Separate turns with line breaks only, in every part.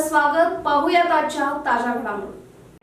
स्वागत पाहूयात आजच्या ताज्या घडामोडी.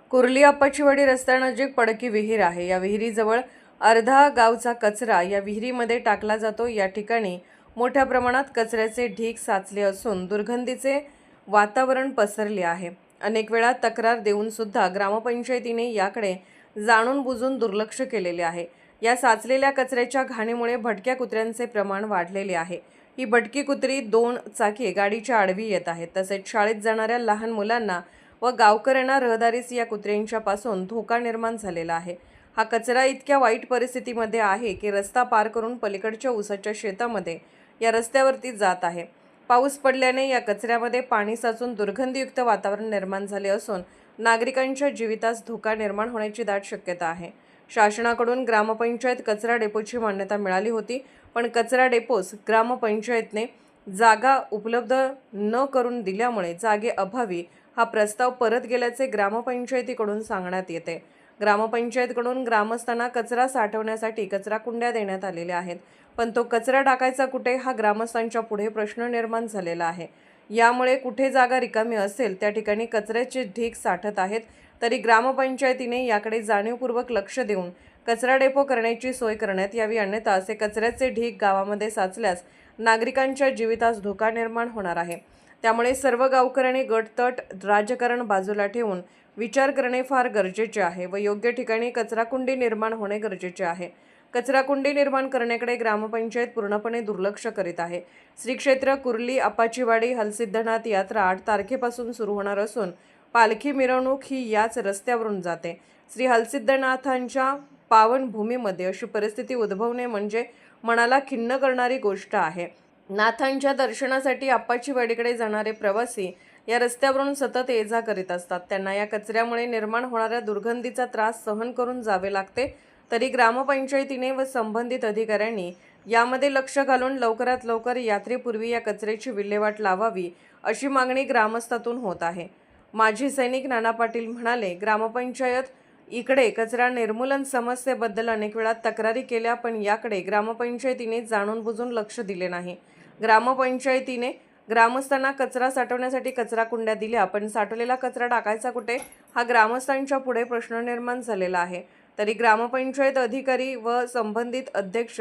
कुर्ली अप्पाचीवाडी रस्त्यानजीक पडकी विहीर आहे. या विहिरीजवळ अर्धा गावचा कचरा या विहिरीमध्ये टाकला जातो. या ठिकाणी मोठ्या प्रमाणात कचऱ्याचे ढीग साचले असून दुर्गंधीचे वातावरण पसरले आहे. अनेक वेळा तक्रार देऊन सुद्धा ग्रामपंचायतीने याकडे जाणून बुजून दुर्लक्ष केलेले आहे. या साचलेल्या कचऱ्याच्या घाणीमुळे भटक्या कुत्र्यांचे प्रमाण वाढलेले आहे. ही भटकी कुत्री दोन चाकी गाडीच्या आडवी येत आहेत. तसेच शाळेत जाणाऱ्या लहान मुलांना व गावकऱ्यांना रहदारीस या कुत्र्यांच्या पासून धोका निर्माण झालेला आहे. हा कचरा इतक्या वाईट परिस्थितीमध्ये आहे की रस्ता पार करून पलीकडच्या ऊसाच्या शेतामध्ये या रस्त्यावरती जात आहे. पाऊस पडल्याने या कचऱ्यामध्ये पाणी साचून दुर्गंधीयुक्त वातावरण निर्माण झाले असून नागरिकांच्या जीवितास धोका निर्माण होण्याची दाट शक्यता आहे. शासनाकडून ग्रामपंचायत कचरा डेपोची मान्यता मिळाली होती पण कचरा डेपोस ग्रामपंचायतने जागा उपलब्ध न करून दिल्यामुळे जागे अभावी हा प्रस्ताव परत गेल्याचे ग्रामपंचायतीकडून सांगण्यात येते. ग्रामपंचायतकडून ग्रामस्थांना कचरा साठवण्यासाठी कचरा कुंड्या देण्यात आलेल्या आहेत पण तो कचरा टाकायचा कुठे हा ग्रामस्थांच्या पुढे प्रश्न निर्माण झालेला आहे. यामुळे कुठे जागा रिकामी असेल त्या ठिकाणी कचऱ्याचे ढीग साठत आहेत तरी ग्रामपंचायतीने याकडे जाणीवपूर्वक लक्ष देऊन कचरा डेपो करण्याची सोय करण्यात यावी अन्यथा असे कचऱ्याचे ढीग गावामध्ये साचल्यास नागरिकांच्या जीवितास धोका निर्माण होणार आहे. त्यामुळे सर्व गावकऱ्यांनी गटतट राजकारण बाजूला ठेवून विचार करणे फार गरजेचे आहे व योग्य ठिकाणी कचराकुंडी निर्माण होणे गरजेचे आहे. कचराकुंडी निर्माण करण्याकडे ग्रामपंचायत पूर्णपणे दुर्लक्ष करीत आहे. श्री क्षेत्र कुर्ली अपाचीवाडी हलसिद्धनाथ यात्रा आठ तारखेपासून सुरू होणार असून पालखी मिरवणूक ही याच रस्त्यावरून जाते. श्री हलसिद्धनाथांच्या पावनभूमीमध्ये अशी परिस्थिती उद्भवणे म्हणजे मनाला खिन्न करणारी गोष्ट आहे. नाथांच्या दर्शनासाठी आप्पाचीवाडीकडे जाणारे प्रवासी या रस्त्यावरून सतत ये जा करीत असतात. त्यांना या कचऱ्यामुळे निर्माण होणाऱ्या दुर्गंधीचा त्रास सहन करून जावे लागते. तरी ग्रामपंचायतीने व संबंधित अधिकाऱ्यांनी यामध्ये लक्ष घालून लवकरात लवकर यात्रेपूर्वी या कचऱ्याची विल्हेवाट लावावी अशी मागणी ग्रामस्थातून होत आहे. माजी सैनिक नाना पाटील म्हणाले ग्रामपंचायत इकडे कचरा निर्मूलन समस्येबद्दल अनेक वेळा तक्रारी केल्या पण याकडे ग्रामपंचायतीने जाणून बुजून लक्ष दिले नाही. ग्रामपंचायतीने ग्रामस्थांना कचरा साठवण्यासाठी कचरा कुंड्या दिल्या पण साठवलेला कचरा टाकायचा कुठे? हा ग्रामस्थांच्या पुढे प्रश्न निर्माण झालेला आहे. तरी ग्रामपंचायत अधिकारी व संबंधित अध्यक्ष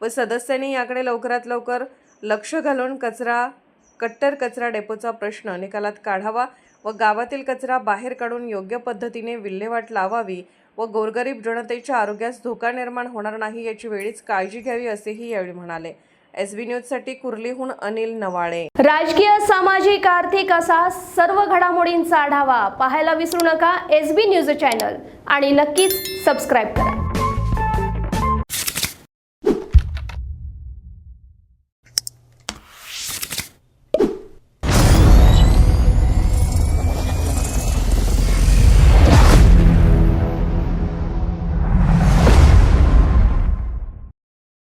व सदस्यांनी याकडे लवकरात लवकर लक्ष घालून कचरा कट्टर कचरा डेपोचा प्रश्न निकालात काढावा व गावातील कचरा बाहेर काढून योग्य पद्धतीने विल्हेवाट लावावी व गोरगरीब जनतेच्या आरोग्यास धोका निर्माण होणार नाही याची वेळीच काळजी घ्यावी असेही यावेळी म्हणाले. एस बी न्यूजसाठी कुर्लीहून अनिल नवाळे.
राजकीय सामाजिक आर्थिक असा सर्व घडामोडींचा आढावा पाहायला विसरू नका एस बी न्यूज चॅनल. आणि नक्कीच सबस्क्राईब करा.